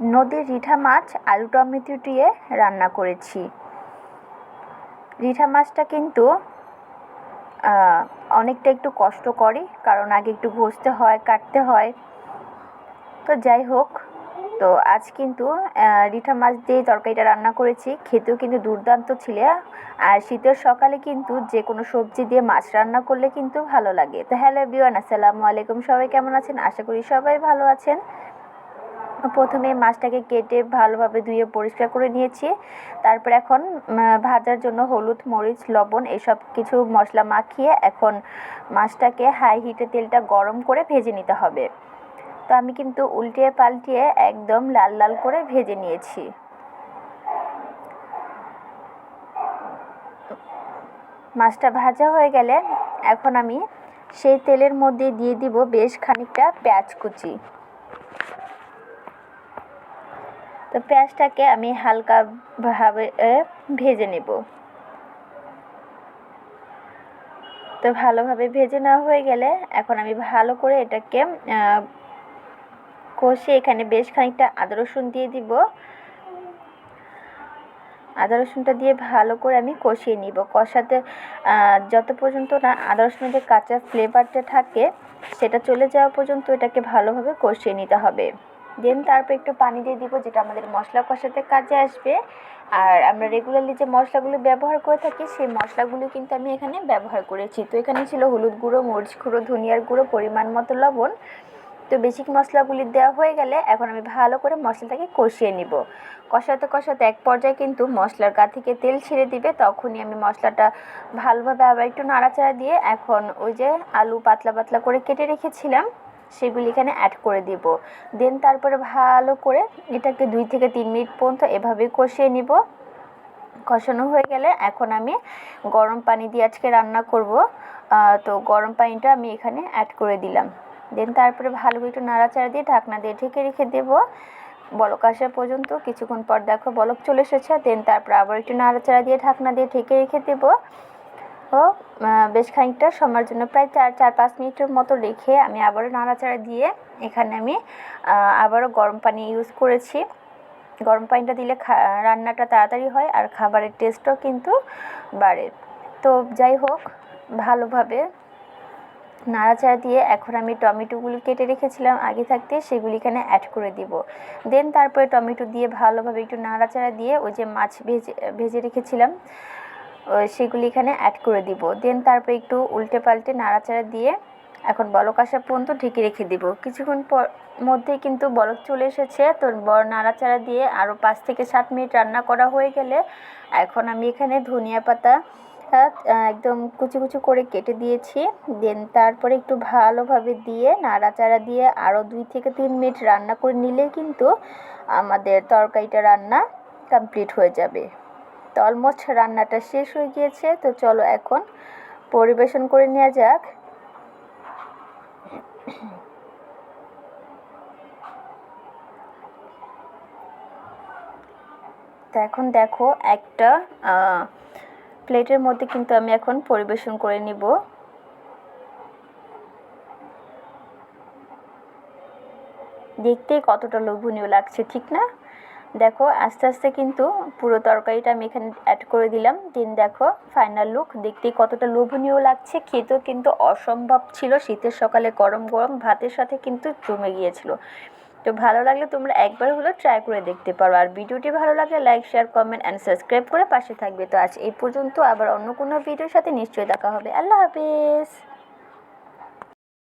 নদীর রিঠা মাছ, আলু টমেটো দিয়ে রান্না করেছি। রিঠা মাছটা কিন্তু অনেকটা একটু কষ্ট করে কারণ আগে একটু ঘষতে হয়, কাটতে হয়। তো যাই হোক, তো আজ কিন্তু রিঠা মাছ দিয়ে তরকারিটা রান্না করেছি। খেতেও কিন্তু দুর্দান্ত ছিল। আর শীতের সকালে কিন্তু যে কোনো সবজি দিয়ে মাছ রান্না করলে কিন্তু ভালো লাগে। তো হ্যালো বিওয়ান আসসালামু আলাইকুম। সবাই কেমন আছেন? আশা করি সবাই ভালো আছেন। প্রথমে মাছটাকে কেটে ভালোভাবে ধুয়ে পরিষ্কার করে নিয়েছি। তারপর এখন ভাজার জন্য হলুদ, মরিচ, লবণ এসব কিছু মশলা মাখিয়ে এখন মাছটাকে হাই হিটে তেলটা গরম করে ভেজে নিতে হবে। তো আমি কিন্তু উল্টিয়ে পাল্টিয়ে একদম লাল লাল করে ভেজে নিয়েছি। মাছটা ভাজা হয়ে গেলে এখন আমি সেই তেলের মধ্যে দিয়ে দিব বেশ খানিকটা পেঁয়াজ কুচি। তো পেঁয়াজটাকে আমি হালকাভাবে ভেজে নেব। তো ভালোভাবে ভেজে নেওয়া হয়ে গেলে এখন আমি ভালো করে এটাকে কষে এখানে বেশ খানিকটা আদা রসুন দিয়ে দিব। আদা রসুনটা দিয়ে ভালো করে আমি কষিয়ে নিব। কষাতে যত পর্যন্ত না আদা রসুনের যে কাঁচা ফ্লেভারটা থাকে, সেটা চলে যাওয়া পর্যন্ত এটাকে ভালোভাবে কষিয়ে নিতে হবে। দেন তারপর একটু পানি দিয়ে দিব, যেটা আমাদের মশলা কষাতে কাজে আসবে। আর আমরা রেগুলারলি যে মশলাগুলো ব্যবহার করে থাকি, সেই মশলাগুলো কিন্তু আমি এখানে ব্যবহার করেছি। তো এখানে ছিল হলুদ গুঁড়ো, মরিচ গুঁড়ো, ধনিয়ার গুঁড়ো, পরিমাণ মতো লবণ। তো বেসিক মশলাগুলি দেওয়া হয়ে গেলে এখন আমি ভালো করে মশলাটাকে কষিয়ে নিব। কষাতে কষাতে এক পর্যায়ে কিন্তু মশলার গা থেকে তেল ছেড়ে দিবে, তখনই আমি মশলাটা ভালোভাবে আবার একটু নাড়াচাড়া দিয়ে এখন ওই যে আলু পাতলা পাতলা করে কেটে রেখেছিলাম। সেগুলি এখানে অ্যাড করে দিব। দেন তারপরে ভালো করে এটাকে দুই থেকে তিন মিনিট পর্যন্ত এভাবে কষিয়ে নিব। কষানো হয়ে গেলে এখন আমি গরম পানি দিয়ে আজকে রান্না করব। তো গরম পানিটা আমি এখানে অ্যাড করে দিলাম। দেন তারপরে ভালো করে একটু নাড়াচাড়া দিয়ে ঢাকনা দিয়ে ঢেকে রেখে দেবো। বলক আসা পর্যন্ত, কিছুক্ষণ পর দেখো বলক চলে এসেছে। দেন তারপর আবার একটু নাড়াচাড়া দিয়ে ঢাকনা দিয়ে ঢেকে রেখে দেবো। বেশ খানিকটা সময়ের জন্য প্রায় চার চার, পাঁচ মিনিটের মতো রেখে আমি আবারও নাড়াচাড়া দিয়ে এখানে আমি আবারও গরম পানি ইউজ করেছি। গরম পানিটা দিলে রান্নাটা তাড়াতাড়ি হয় আর খাবারের টেস্টও কিন্তু বাড়ে। তো যাই হোক, ভালোভাবে নাড়াচাড়া দিয়ে এখন আমি টমেটোগুলি কেটে রেখেছিলাম আগে থাকতে, সেগুলি এখানে অ্যাড করে দিব। দেন তারপরে টমেটো দিয়ে ভালোভাবে একটু নাড়াচাড়া দিয়ে ওই যে মাছ ভেজে ভেজে রেখেছিলাম। সেগুলি এখানে অ্যাড করে দিব। দেন তারপরে একটু উল্টে পাল্টে নাড়াচাড়া দিয়ে এখন বলক আসা পর্যন্ত ঢেকে রেখে দিব। কিছুক্ষণ পর মধ্যেই কিন্তু বলক চলে এসেছে। তো বড় নাড়াচাড়া দিয়ে আরও পাঁচ থেকে সাত মিনিট রান্না করা হয়ে গেলে এখন আমি এখানে ধনিয়া পাতা একদম কুচি কুচি করে কেটে দিয়েছি। দেন তারপরে একটু ভালোভাবে দিয়ে নাড়াচাড়া দিয়ে আরও দুই থেকে তিন মিনিট রান্না করে নিলে কিন্তু আমাদের তরকারিটা রান্না কমপ্লিট হয়ে যাবে। তো অলমোস্ট রান্নাটা শেষ হয়ে গিয়েছে। তো চলো এখন পরিবেশন করে নেওয়া যাক। তো এখন দেখো একটা প্লেটের মধ্যে কিন্তু আমি এখন পরিবেশন করে নিব। দেখতেই কতটা লোভনীয় লাগছে, ঠিক না? দেখো, আস্তে আস্তে কিন্তু পুরো তরকারিটা আমি এখানে অ্যাড করে দিলাম। দিন দেখো ফাইনাল লুক দেখতেই কতটা লোভনীয় লাগছে। খেতেও কিন্তু অসম্ভব ছিল। শীতের সকালে গরম গরম ভাতের সাথে কিন্তু জমে গিয়েছিল। তো ভালো লাগলে তোমরা একবার হলেও ট্রাই করে দেখতে পারো। আর ভিডিওটি ভালো লাগলে like share comment and subscribe করে পাশে থাকবে। তো আজ এই পর্যন্ত আবার অন্য কোনো ভিডিওর সাথে নিশ্চয়ই দেখা হবে। আল্লাহ হাফিজ!